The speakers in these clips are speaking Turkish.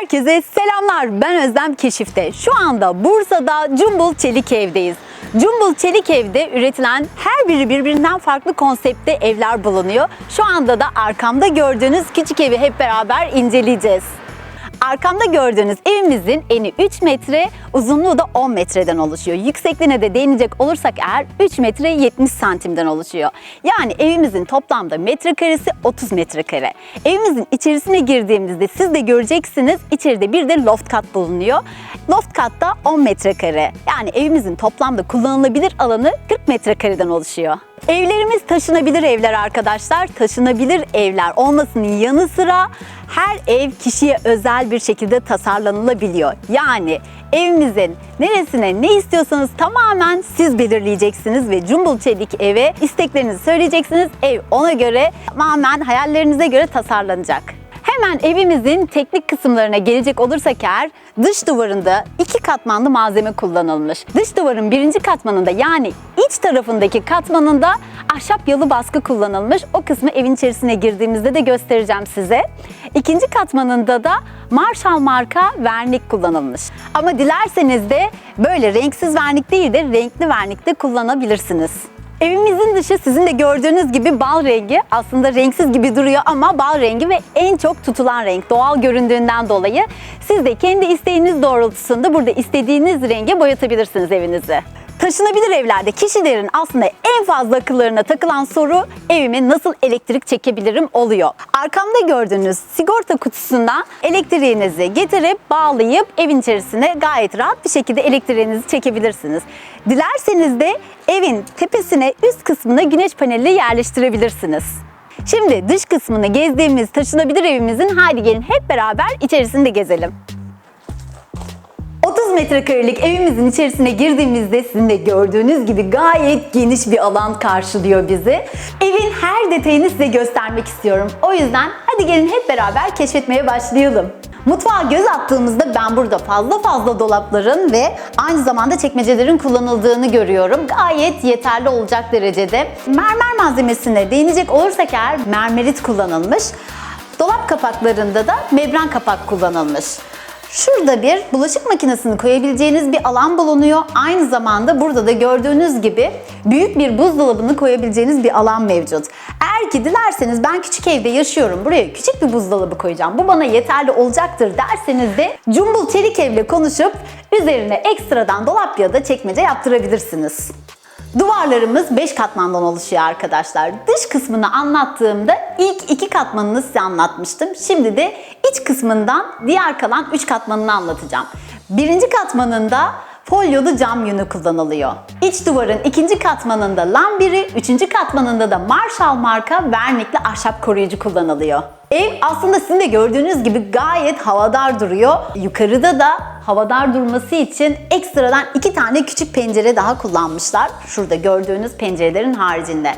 Herkese selamlar. Ben Özlem Keşif'te. Şu anda Bursa'da Cumbul Çelik Ev'deyiz. Cumbul Çelik Ev'de üretilen her biri birbirinden farklı konseptte evler bulunuyor. Şu anda da arkamda gördüğünüz küçük evi hep beraber inceleyeceğiz. Arkamda gördüğünüz evimizin eni 3 metre, uzunluğu da 10 metreden oluşuyor. Yüksekliğine de değinecek olursak eğer 3 metre 70 santimden oluşuyor. Yani evimizin toplamda metrekaresi 30 metrekare. Evimizin içerisine girdiğimizde siz de göreceksiniz içeride bir de loft kat bulunuyor. Loft katta 10 metrekare. Yani evimizin toplamda kullanılabilir alanı 40 metrekareden oluşuyor. Evlerimiz taşınabilir evler arkadaşlar. Taşınabilir evler olmasının yanı sıra her ev kişiye özel bir şekilde tasarlanılabiliyor. Yani evimizin neresine ne istiyorsanız tamamen siz belirleyeceksiniz ve Cumbul Çelik eve isteklerinizi söyleyeceksiniz. Ev ona göre tamamen hayallerinize göre tasarlanacak. Hemen evimizin teknik kısımlarına gelecek olursak eğer dış duvarında iki katmanlı malzeme kullanılmış. Dış duvarın birinci katmanında yani iç tarafındaki katmanında ahşap yalı baskı kullanılmış. O kısmı evin içerisine girdiğimizde de göstereceğim size. İkinci katmanında da Marshall marka vernik kullanılmış. Ama dilerseniz de böyle renksiz vernik değil de renkli vernik de kullanabilirsiniz. Evimizin dışı sizin de gördüğünüz gibi bal rengi. Aslında renksiz gibi duruyor ama bal rengi ve en çok tutulan renk doğal göründüğünden dolayı siz de kendi isteğiniz doğrultusunda burada istediğiniz renge boyatabilirsiniz evinizi. Taşınabilir evlerde kişilerin aslında en fazla akıllarına takılan soru evime nasıl elektrik çekebilirim oluyor. Arkamda gördüğünüz sigorta kutusundan elektriğinizi getirip bağlayıp evin içerisine gayet rahat bir şekilde elektriğinizi çekebilirsiniz. Dilerseniz de evin tepesine üst kısmına güneş paneli yerleştirebilirsiniz. Şimdi dış kısmını gezdiğimiz taşınabilir evimizin haydi gelin hep beraber içerisinde gezelim. 30 metrekarelik evimizin içerisine girdiğimizde sizin de gördüğünüz gibi gayet geniş bir alan karşılıyor bizi. Evin her detayını size göstermek istiyorum. O yüzden hadi gelin hep beraber keşfetmeye başlayalım. Mutfağa göz attığımızda ben burada fazla fazla dolapların ve aynı zamanda çekmecelerin kullanıldığını görüyorum. Gayet yeterli olacak derecede. Mermer malzemesine değinecek olursak eğer mermerit kullanılmış. Dolap kapaklarında da membran kapak kullanılmış. Şurada bir bulaşık makinesini koyabileceğiniz bir alan bulunuyor. Aynı zamanda burada da gördüğünüz gibi büyük bir buzdolabını koyabileceğiniz bir alan mevcut. Eğer ki dilerseniz ben küçük evde yaşıyorum buraya küçük bir buzdolabı koyacağım bu bana yeterli olacaktır derseniz de Cumbul Çelik Ev'le konuşup üzerine ekstradan dolap ya da çekmece yaptırabilirsiniz. Duvarlarımız 5 katmandan oluşuyor arkadaşlar. Dış kısmını anlattığımda ilk iki katmanını size anlatmıştım. Şimdi de iç kısmından diğer kalan 3 katmanını anlatacağım. Birinci katmanında folyolu cam yünü kullanılıyor. İç duvarın ikinci katmanında lambiri, üçüncü katmanında da Marshall marka vernikli ahşap koruyucu kullanılıyor. Ev aslında sizin de gördüğünüz gibi gayet havadar duruyor. Yukarıda da havadar durması için ekstradan iki tane küçük pencere daha kullanmışlar. Şurada gördüğünüz pencerelerin haricinde.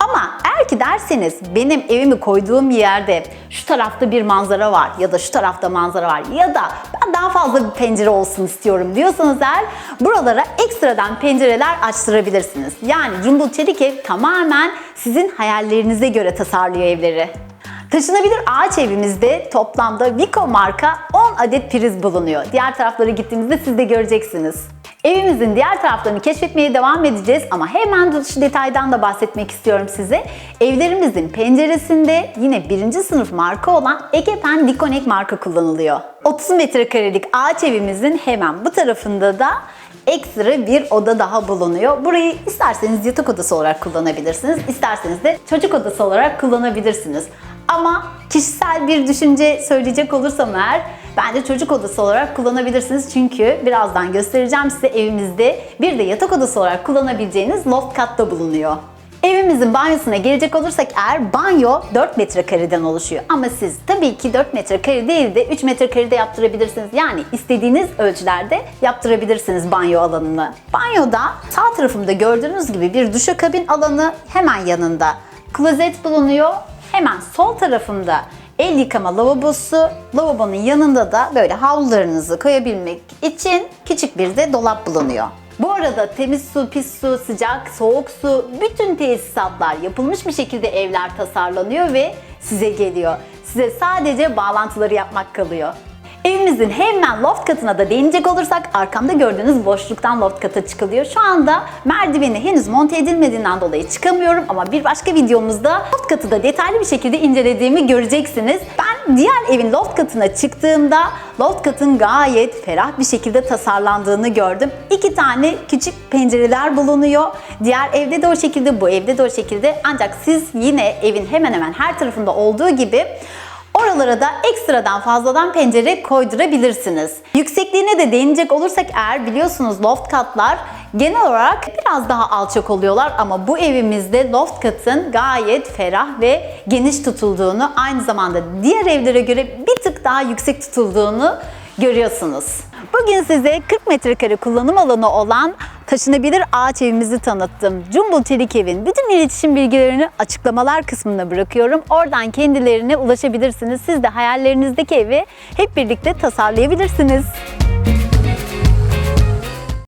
Ama eğer ki derseniz benim evimi koyduğum yerde şu tarafta bir manzara var ya da şu tarafta manzara var ya da ben daha fazla bir pencere olsun istiyorum diyorsanız eğer buralara ekstradan pencereler açtırabilirsiniz. Yani Cumbul Çelik Ev tamamen sizin hayallerinize göre tasarlıyor evleri. Taşınabilir ağaç evimizde toplamda Vico marka 10 adet priz bulunuyor. Diğer taraflara gittiğimizde siz de göreceksiniz. Evimizin diğer taraflarını keşfetmeye devam edeceğiz ama hemen şu detaydan da bahsetmek istiyorum size. Evlerimizin penceresinde yine birinci sınıf marka olan Egepen Dikonek marka kullanılıyor. 30 metrekarelik ağaç evimizin hemen bu tarafında da ekstra bir oda daha bulunuyor. Burayı isterseniz yatak odası olarak kullanabilirsiniz, isterseniz de çocuk odası olarak kullanabilirsiniz. Ama kişisel bir düşünce söyleyecek olursam eğer bence çocuk odası olarak kullanabilirsiniz. Çünkü birazdan göstereceğim size evimizde bir de yatak odası olarak kullanabileceğiniz loft katta bulunuyor. Evimizin banyosuna gelecek olursak eğer banyo 4 metrekareden oluşuyor. Ama siz tabii ki 4 metrekare değil de 3 metrekarede yaptırabilirsiniz. Yani istediğiniz ölçülerde yaptırabilirsiniz banyo alanını. Banyoda sağ tarafımda gördüğünüz gibi bir duşakabin alanı hemen yanında klozet bulunuyor. Hemen sol tarafımda el yıkama lavabosu, lavabonun yanında da böyle havlularınızı koyabilmek için küçük bir de dolap bulunuyor. Bu arada temiz su, pis su, sıcak, soğuk su, bütün tesisatlar yapılmış bir şekilde evler tasarlanıyor ve size geliyor. Size sadece bağlantıları yapmak kalıyor. Evimizin hemen loft katına da değinecek olursak arkamda gördüğünüz boşluktan loft kata çıkılıyor. Şu anda merdiveni henüz monte edilmediğinden dolayı çıkamıyorum ama bir başka videomuzda loft katı da detaylı bir şekilde incelediğimi göreceksiniz. Ben diğer evin loft katına çıktığımda loft katın gayet ferah bir şekilde tasarlandığını gördüm. İki tane küçük pencereler bulunuyor. Diğer evde de o şekilde, bu evde de o şekilde. Ancak siz yine evin hemen hemen her tarafında olduğu gibi Oralara da ekstradan fazladan pencere koydurabilirsiniz. Yüksekliğine de değinecek olursak eğer biliyorsunuz loft katlar genel olarak biraz daha alçak oluyorlar ama bu evimizde loft katın gayet ferah ve geniş tutulduğunu aynı zamanda diğer evlere göre bir tık daha yüksek tutulduğunu görüyorsunuz. Bugün size 40 metrekare kullanım alanı olan taşınabilir ağaç evimizi tanıttım. Cumbul Çelik Ev'in bütün iletişim bilgilerini açıklamalar kısmına bırakıyorum. Oradan kendilerine ulaşabilirsiniz. Siz de hayallerinizdeki evi hep birlikte tasarlayabilirsiniz.